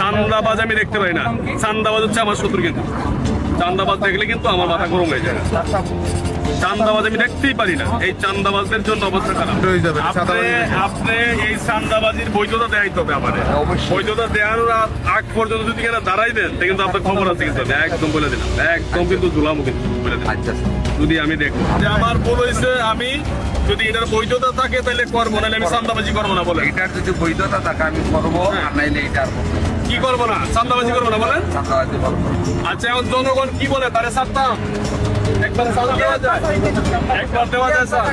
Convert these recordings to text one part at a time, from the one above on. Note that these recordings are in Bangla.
চান্দাবাজ আমি দেখতে পাই না। চান্দাবাজ হচ্ছে আমার শত্রু কিন্তু চান্দাবাজ দেখলে কিন্তু আমার মাথা গরম হয়ে যায়। চান্দাবাজ আমি দেখতেই পারি না। এই চান্দাবাজদের জন্য অবস্থা খারাপ। আপনি আপনি এই চান্দাবাজির বৈধতা দেখাইতে হবে আমাদের বৈধতা দেওয়ার আগ পর্যন্ত যদি কেন দাঁড়াই দেন তা কিন্তু আপনার খবর আছে কিন্তু। একদম বলে দিলাম। একদম কিন্তু ঝুলামো কিন্তু। বলে দিলাম। আচ্ছা। যদি আমি দেখব। যে আমার ভুল হয়েছে আমি যদি এটার বৈধতা থাকে তাহলে করব। নাহলে আমি চান্দাবাজি করব না বলে। এটার যদি বৈধতা থাকে আমি করব। আর নাইলে এটা কি করব না? চান্দাবাজি করব না বলেন? আচ্ছা এখন জনগণ কি বলে? তারে ছাড়তাম একবার দেওয়া যায়। একবার দেওয়া যায় স্যার।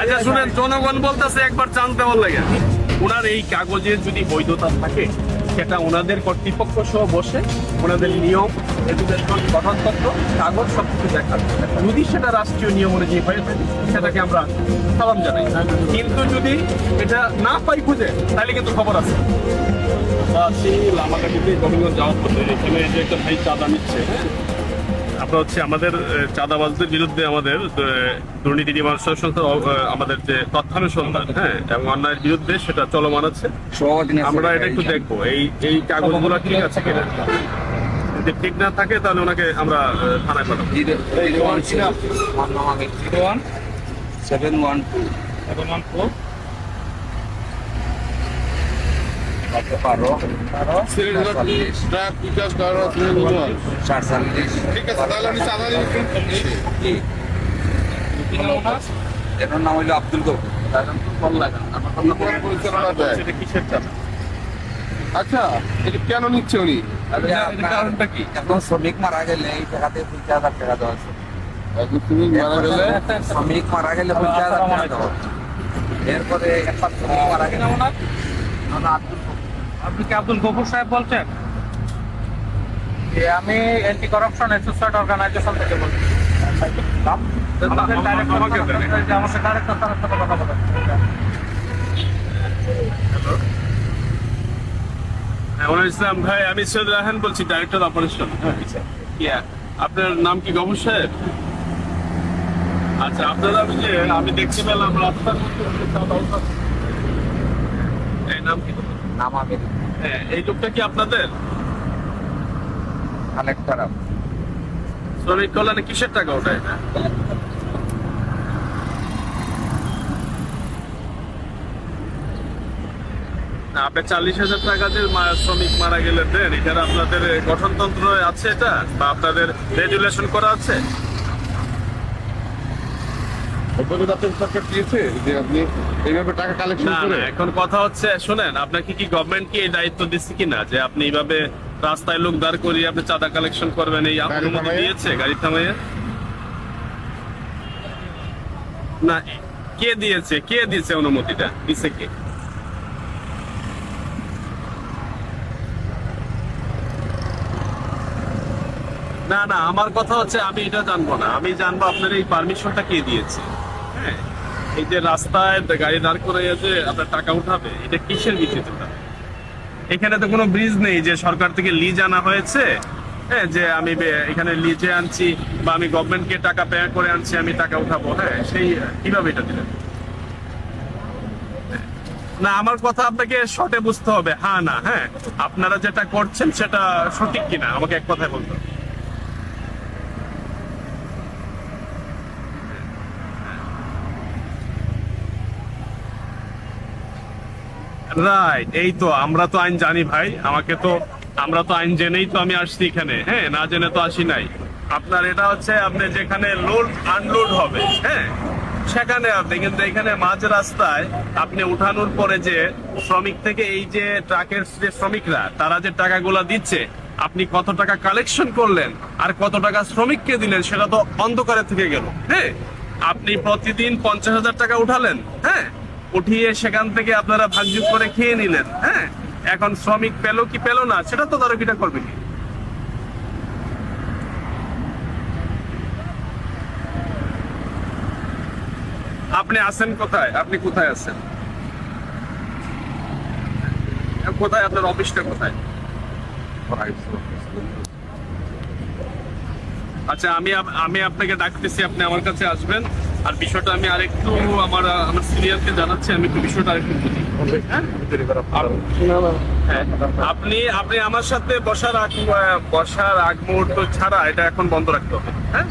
আচ্ছা শুনেন জনগণ বলতেছে একবার চান্দ দেওয়ার লাগে। ওনার এই কাগজে যদি বৈধতা থাকে সেটা ওনাদের কর্তৃপক্ষ সহ বসে ওনাদের নিয়ম এডুকেশন গঠনতন্ত্র, কাগজ সব কিছু দেখা যদি সেটা রাষ্ট্রীয় নিয়ম অনুযায়ী হয়ে থাকে সেটাকে আমরা সালাম জানাই। কিন্তু যদি এটা না পাই খুঁজে, তাহলে কিন্তু খবর আছে। সেই লামাকাটিতে গোবিন্দগঞ্জ যাওয়ার পথে এখানে যে একটা ভাই চাঁদা নিচ্ছে হ্যাঁ? আপনার হচ্ছে আমাদের চাঁদাবাজদের বিরুদ্ধে আমাদের দুর্নীতি নিবারণ সংস্থা আমাদের যে তথ্যানুসন্ধান হ্যাঁ এবং অন্যায়ের বিরুদ্ধে সেটা চলমান আছে আমরা এটা একটু দেখব এই এই কাগজগুলো ঠিক আছে কিনা যদি ঠিক না থাকে তাহলে ওনাকে আমরা থানায় পাঠাবো জিরো জিরো ওয়ান আমার ওয়ান সেভেন ওয়ান টু এখন নাম তো বারো সিলিন্ডার ট্রাক বিকাশ কারণ সিলিন্ডার সাতচল্লিশ ঠিক আছে তাহলে আমি চাঁদা এটার নাম হইল আব্দুল গফুর। আচ্ছা এটা কেন নিচ্ছে উনি? আরে কারণটা কি? একজন শ্রমিক মারা গেলে এই টাকাতে পঞ্চাশ হাজার টাকা দেওয়া আছে। একজন মারা গেলে? শ্রমিক মারা গেলে পঞ্চাশ হাজার টাকা দেওয়া এরপরে একবার শ্রমিক মারা গেলে আপনি কি আব্দুল গফুর সাহেব বলছেন? আমি অ্যান্টি করাপশন অ্যাসোসিয়েট অর্গানাইজেশন থেকে বলছি। কথা বলেন। হ্যাঁ, ওনার ইসলাম ভাই আমি সৈয়দ রাহান বলছি ডাইরেক্টর অপারেশন আপনার নাম কি গবর সাহেব? আচ্ছা আপনারা আমি যে আমি দেখতে পেলাম রাস্তার মধ্যে একটা চাঁদা উঠাচ্ছে। এই নাম কি নাম আমি হ্যাঁ এই লোকটা কি আপনাদের? কালেক্ট করা শ্রমিক কল্যাণে কিসের টাকা আপনি চাল্লিশ হাজার টাকা যে শ্রমিক মারা গেলে দেন আপনাদের গঠনতন্ত্র আছে এটা? বা আপনাদের রেজুলেশন করা আছে? ওপরে আপনার সরকার দিয়েছে যে আপনি এইভাবে টাকা কালেকশন করে এখন কথা হচ্ছে শোনেন আপনাকে কি গভর্নমেন্ট কি এই দায়িত্ব দিচ্ছে কিনা? যে আপনি এইভাবে রাস্তায় লোক দাঁড় করিয়ে আপনি চাঁদা কালেকশন করবেন এই অনুমতি দিয়েছে গাড়ি থামাইয়ে? না কে দিয়েছে? কে দিয়েছে অনুমতিটা? দিছে কে? না না আমার কথা হচ্ছে আমি এটা জানব না। আমি জানব আপনার এই পারমিশনটা কে দিয়েছে? এই যে রাস্তায় গাড়ি দাঁড় করে যে আপনার টাকা উঠাবে, এটা কিসের ভিত্তিতে এখানে তো কোনো ব্রিজ নেই যে সরকার থেকে লিজ আনা হয়েছে হ্যাঁ যে আমি এখানে লিজে আনছি বা আমি গভর্নমেন্টকে টাকা পে করে আনছি, আমি টাকা উঠাবো হ্যাঁ সেই, কীভাবে এটা দিলেন না, আমার কথা আপনাকে শর্টে বুঝতে হবে। হ্যাঁ না হ্যাঁ আপনারা যেটা করছেন সেটা সঠিক কিনা, আমাকে এক কথায় বলতে হবে। রাইট এই তো, আমরা তো আইন জানি ভাই, আমাকে তো, আমরা তো আইন জেনেই তো আমি আসছি এখানে হ্যাঁ? না জেনে তো আসি নাই। আপনার এটা হচ্ছে, আপনি যেখানে লোড আনলোড হবে হ্যাঁ? সেখানে আপনি, কিন্তু এখানে মাঝ রাস্তায় আপনি উঠানোর পরে যে শ্রমিক থেকে এই যে ট্রাকের যে শ্রমিকরা, তারা যে টাকাগুলা দিচ্ছে, আপনি কত টাকা কালেকশন করলেন, আর কত টাকা শ্রমিককে দিলেন, সেটা তো অন্ধকারে থেকে গেল হ্যাঁ? আপনি প্রতিদিন পঞ্চাশ হাজার টাকা উঠালেন হ্যাঁ? উঠিয়ে সেখান থেকে আপনারা ভাগযোগ করে খেয়ে নিলেন হ্যাঁ? এখন শ্রমিক পেল কি পেল না, সেটা তো তদারকিটা করবে কি? আপনি আছেন কোথায়? আপনি কোথায় আছেন? কোথায় আপনার অফিসটা কোথায়? আচ্ছা আমি আমি আপনাকে ডাকতেছি, আপনি আমার কাছে আসবেন। আর বিষয়টা আমি আরেকটু আমার আমার সিনিয়রকে জানাচ্ছি আমি একটু বিষয়টা আরেকটু বুঝি হ্যাঁ? হ্যাঁ, আপনি আপনি আমার সাথে বসার আগ বসার আগ মুহূর্ত ছাড়া এটা এখন বন্ধ রাখতে হবে হ্যাঁ?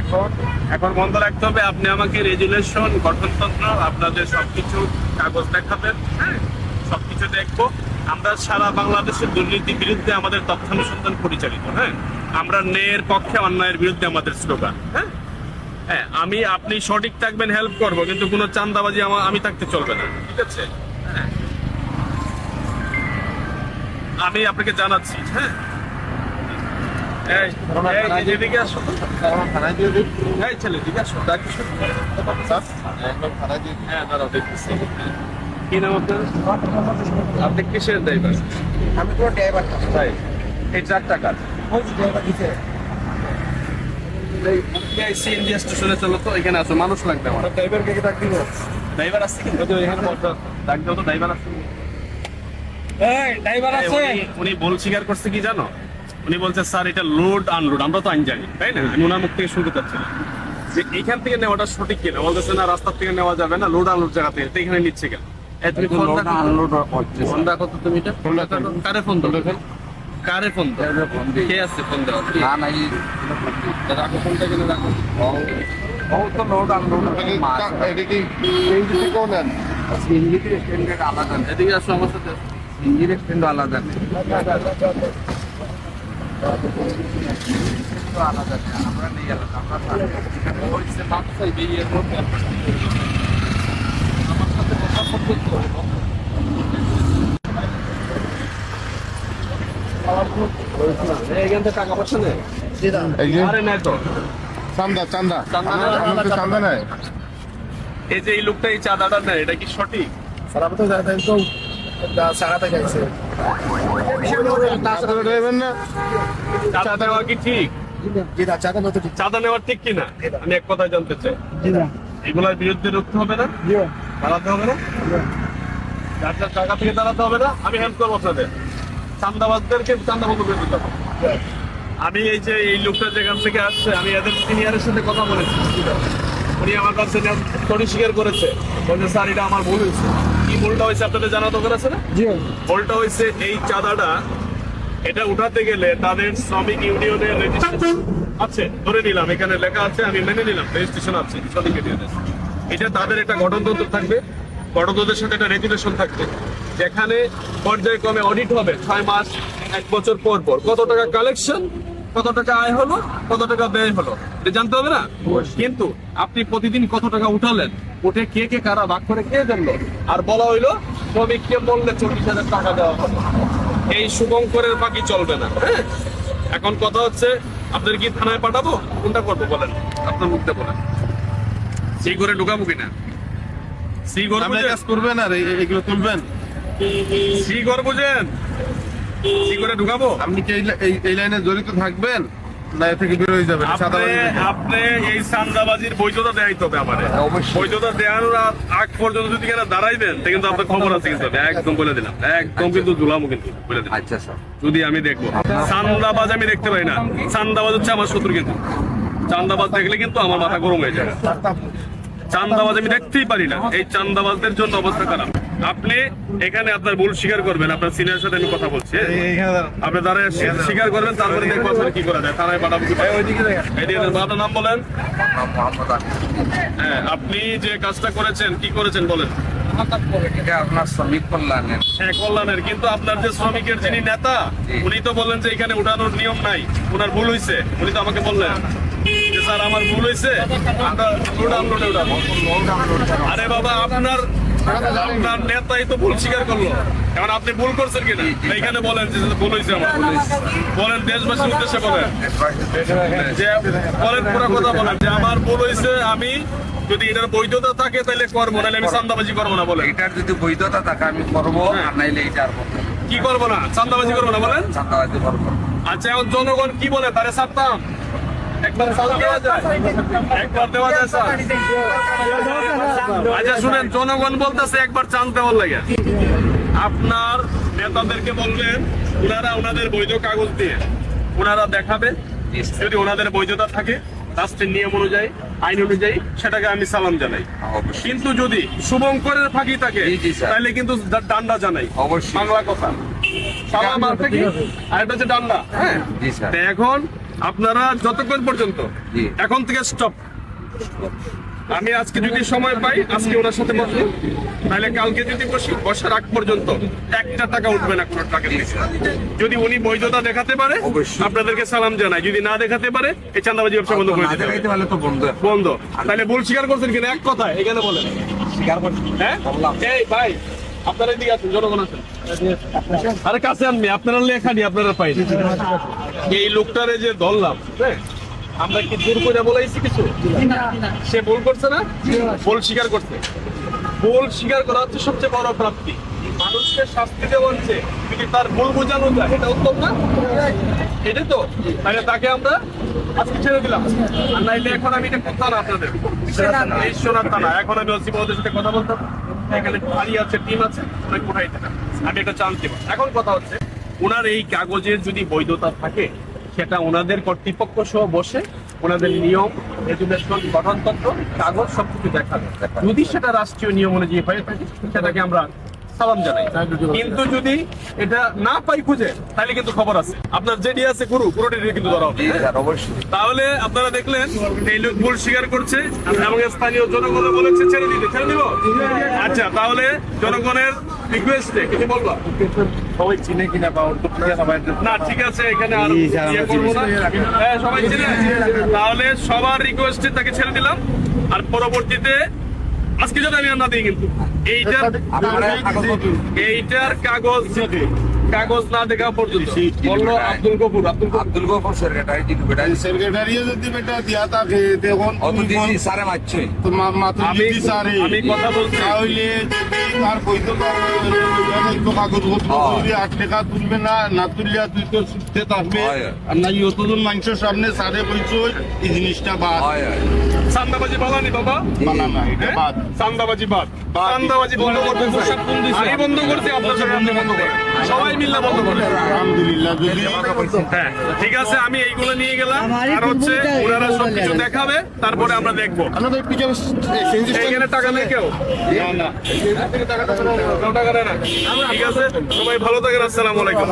এখন এখন বন্ধ রাখতে হবে। আপনি আমাকে রেজুলেশন গঠনতন্ত্র আপনাদের সবকিছু কাগজ দেখাবেন হ্যাঁ? সবকিছু দেখব। আমরা সারা বাংলাদেশের দুর্নীতির বিরুদ্ধে আমাদের তথ্যানুসন্ধান পরিচালিত হ্যাঁ? আমরা ন্যায়ের পক্ষে অন্যায়ের বিরুদ্ধে আমাদের স্লোগান হ্যাঁ? হ্যাঁ আমি আপনি সঠিক থাকবেন হেল্প করব কিন্তু কোনো চান্দাবাজি আমার আমি থাকতে চলবে না। ঠিক আছে? হ্যাঁ। আমি আপনাকে জানাচ্ছি হ্যাঁ। হ্যাঁ দাঁড়াও কি নাম আপনার? আপনি কিসের ড্রাইভার আমি কোনো ড্রাইভার তাই এই চার ড্রাইভার এই সিএনজি স্টেশনে চলো তো এখানে আসো মানুষ লাগবে আমার। ড্রাইভারকে কি ডাক দিব ড্রাইভার আছে কিন্তু এখানে বলতো ডাক দাও তো ড্রাইভার আছে এই ড্রাইভার আছে উনি- উনি বল স্বীকার করছে কি জানো? উনি বলছে স্যার এটা লোড আনলোড আমরা তো আইন জানি। তাই না? আমি ওনার মুখ থেকে শুনতে চাচ্ছিলাম যে এখান থেকে নেওয়াটা সঠিক কিনা? বলতেছে না রাস্তা থেকে নেওয়া যাবে না লোড আনলোড জায়গা থেকে। এখানে নিচ্ছে কেন? তুমি ফোন রাখো। ফোন রাখো তো তুমি এটা। ফোন রাখো। কারে ফোন দাও কারে ফোন দাও? কে আছে ফোন দাও না নাই। রাখো ফোনটা কেন রাখো? ও তো লোড আপনি কা- এটা কি ইংরেজি থেকেও নেন? সিএনজির স্ট্যান্ডার্ড আলাদা এদিকে আসো আমার সাথে সিএনজির স্ট্যান্ড আলাদা নেই। আলাদা আমরা নেই আলাদা আমরা সাথে কথা বলতে তো এইখান থেকে টাকা পয়সা নেই এই যে আরে নাই তো চান্দা চান্দা চান্দা নেয়, আমার তো চান্দা নেয় এই যে এই লোকটা এই চাঁদাটা নেয় এটা কি সঠিক সারা তো তো সারাতে গেছে চাঁদা দেবেন না? চাঁদা নেওয়া কি ঠিক চাঁদা নতুন চাঁদা নেওয়া ঠিক কিনা আমি এক কথা জানতে চাই জি না। এগুলোর বিরুদ্ধে রুখতে হবে না? দাঁড়াতে হবে না? যার যার জায়গা থেকে দাঁড়াতে হবে না আমি হেল্প করব আপনাদের। চান্দাবাজদেরকে চান্দা বন্ধ করে দিতে আমি এই যে এই লোকটা যেখান থেকে আসছে আমি এদের সিনিয়রের সাথে কথা বলেছি। উনি আমার কাছে সরি স্বীকার করেছে। বলছে স্যার এটা আমার ভুল হয়েছে। কি ভুলটা হয়েছে আপনাদের জানা দরকার আছে না? জি। ভুলটা হয়েছে এই চাঁদাটা এটা উঠাতে গেলে তাদের শ্রমিক ইউনিয়নের রেজিস্ট্রেশন আছে। ধরে নিলাম এখানে লেখা আছে আমি মেনে নিলাম রেজিস্ট্রেশন আছে শ্রমিক ইউনিয়নের এটা তাদের একটা গঠনতন্ত্র থাকবে গঠনতন্ত্রের সাথে একটা রেগুলেশন থাকবে। যেখানে পর্যায়ক্রমে অডিট হবে ছয় মাস এক বছর পর পর। কত টাকা কালেকশন কত টাকা আয় হলো কত টাকা ব্যয় হলো? এটা জানতে হবে না? কিন্তু আপনি প্রতিদিন কত টাকা উঠালেন উঠে কে কে কারা ভাগ করে কে জানলো আর বলা হইল শ্রমিককে বললে চল্লিশ হাজার টাকা দেওয়া হবে। এই শুভঙ্করের বাকি চলবে না হ্যাঁ? এখন কথা হচ্ছে আপনাদের কি থানায় পাঠাবো? কোনটা করব বলেন? আপনার মুখতে বলেন। সেই করে ঢুকাবো কিনা? সি ঘর আপনি কাজ করবেন আর এগুলো তুলবেন? সি ঘর বুঝেন করে ঢুকাবো? আপনি কি এই লাইনে জড়িত থাকবেন? না থেকে বের হয়ে যাবেন আপনি এই সান্দাবাজির বৈধতা হবে আমারে। বৈধতা দেওয়ার আগ- পর্যন্ত যদি কেন দাঁড়াইবেন কিন্তু আপনার খবর আছে কিন্তু। একদম বলে দিলাম একদম কিন্তু দুলামও কিন্তু বলে দিলাম। আচ্ছা স্যার। যদি আমি দেখব। চান্দাবাজ আমি দেখতে পাই না। চান্দাবাজ হচ্ছে আমার শত্রু কিন্তু। চান্দাবাজ দেখলে কিন্তু আমার মাথা গরম হয়ে যায়। চান্দাবাজ আমি দেখতেই পারি না। এই চান্দাবাজদের জন্য অবস্থা খারাপ। আপনি এখানে আপনার ভুল স্বীকার করবেন আপনার সিনিয়র সাথে আমি কথা বলছি হ্যাঁ? আপনি তারা স্বীকার করবেন তারপরে দেখব আপনার কি করা যায়। থানায় পাঠাবো নাম বলেন। হ্যাঁ আপনি যে কাজটা করেছেন কি করেছেন বলেন? আপনার শ্রমিক কল্যাণের। হ্যাঁ কল্যাণের। কিন্তু আপনার যে শ্রমিকের যিনি নেতা উনি তো বললেন যে এখানে উঠানোর নিয়ম নাই ওনার ভুল হয়েছে উনি তো আমাকে বললেন যে স্যার আমার ভুল হয়েছে আরে বাবা আপনার আপনার নেতাই তো ভুল স্বীকার করল। এখন আপনি ভুল করছেন কিনা? এইখানে বলেন যে ভুল হয়েছে আমার। বলেন দেশবাসীর উদ্দেশ্যে বলেন। যে বলেন পুরো কথা বলেন। যে আমার ভুল হয়েছে আমি যদি এটার বৈধতা থাকে তাহলে করব নাহলে আমি চান্দাবাজি করব না বলেন। এটার যদি বৈধতা থাকে আমি করব আর নাইলে এটা আর করব কি করব না? চান্দাবাজি করব না বলেন। চাঁদাবাজি করব আচ্ছা এখন জনগণ কি বলে? তারে ছাড়তাম একবার চাল দেওয়া যায়। একবার দেওয়া যায় স্যার। আচ্ছা শুনেন জনগণ বলতেছে একবার চান্স দেওয়ার লাগে। আপনার নেতাদেরকে বলবেন ওনারা ওনাদের বৈধ কাগজ দিয়ে ওনারা দেখাবে যদি ওনাদের বৈধতা থাকে রাষ্ট্রের নিয়ম অনুযায়ী আইন অনুযায়ী সেটাকে আমি সালাম জানাই। কিন্তু যদি শুভঙ্করের ফাঁকি থাকে তাহলে কিন্তু ডান্ডা জানাই। বাংলা কথা। সালাম আর ফাঁকি? আর এটা হচ্ছে ডান্ডা। হ্যাঁ। এখন আপনারা যতক্ষণ পর্যন্ত এখন থেকে স্টপ আমি আজকে যদি সময় পাই আজকে ওনার সাথে বসবো। তাহলে কালকে যদি বসি বসার আগ পর্যন্ত একটা টাকা উঠবে না কোনো টাকা যদি উনি বৈধতা দেখাতে পারে আপনাদেরকে সালাম জানাই। যদি না দেখাতে পারে এই চান্দাবাজি ব্যবসা বন্ধ করে দিতে বন্ধ। তাহলে ভুল স্বীকার করছেন কিনা? এক কথায় এখানে বলেন। স্বীকার করছি। হ্যাঁ? এই ভাই আপনারা এদিকে আছেন জনগণ আছেন আরে কাছে আনবি আপনারা লেখা নি আপনারা পাই এই লোকটারে যে ধরলাম হ্যাঁ? আমরা কি জোর করে বলাইছি কিছু? সে ভুল করছে না? ভুল স্বীকার করছে। ভুল স্বীকার করা হচ্ছে সবচেয়ে বড় প্রাপ্তি মানুষকে শাস্তি দেওয়া হচ্ছে যদি তার ভুল বোঝানো যায় এটা উত্তম না? এটাই তো? তাহলে তাকে আমরা আজকে ছেড়ে দিলাম। আর নাইলে এখন আমি এটা কথা না আপনাদের। না এখন আমি মহোদয়ের সাথে কথা বলতাম। এখানে ভারী আছে, টিম আছে অনেক কোথায় আমি একটা চান্স দেবো। এখন কথা হচ্ছে, ওনার এই কাগজের যদি বৈধতা থাকে, সেটা ওনাদের কর্তৃপক্ষ সহ বসে ওনাদের নিয়ম এডুকেশন গঠনতন্ত্র, কাগজ সবকিছু দেখা যদি সেটা রাষ্ট্রীয় নিয়ম অনুযায়ী হয়ে থাকে, সেটাকে আমরা সালাম জানাই। কিন্তু যদি এটা না পাই খুঁজে তাহলে কিন্তু খবর আছে। আপনার যেটি আছে গুরু গুরুটি কিন্তু ধরা হবে। অবশ্যই। তাহলে আপনারা দেখলেন এই লোক ভুল স্বীকার করছে এবং স্থানীয় জনগণ বলেছে ছেড়ে দিতে ছেড়ে দিব। আচ্ছা তাহলে জনগণের রিকোয়েস্টে কিছু বলবা? সবাই চিনে কিনা বা ওর তো না ঠিক আছে এখানে আর ইয়ে করব না। হ্যাঁ সবাই চিনে। তাহলে সবার রিকোয়েস্টে তাকে ছেড়ে দিলাম। আর পরবর্তীতে আজকে যেন আমি আর না দিই কিন্তু এইটার এইটার কাগজ কাগজ না দেখা পর্যন্ত আব্দুল গফুর আব্দুল গফুর সেক্রেটারি সেক্রেটারি যদি আমি কথা বলছি এই জিনিসটা সবাই মিলে বন্ধ করে আলহামদুলিল্লাহ যদি হ্যাঁ ঠিক আছে আমি এইগুলো নিয়ে গেলাম। আর হচ্ছে ওনারা সবকিছু দেখাবে তারপরে আমরা দেখব। আপনাদের পিছনে এইখানে টাকা নেই কেউ? ঠিক আছে সবাই ভালো থাকেন আসসালামু আলাইকুম।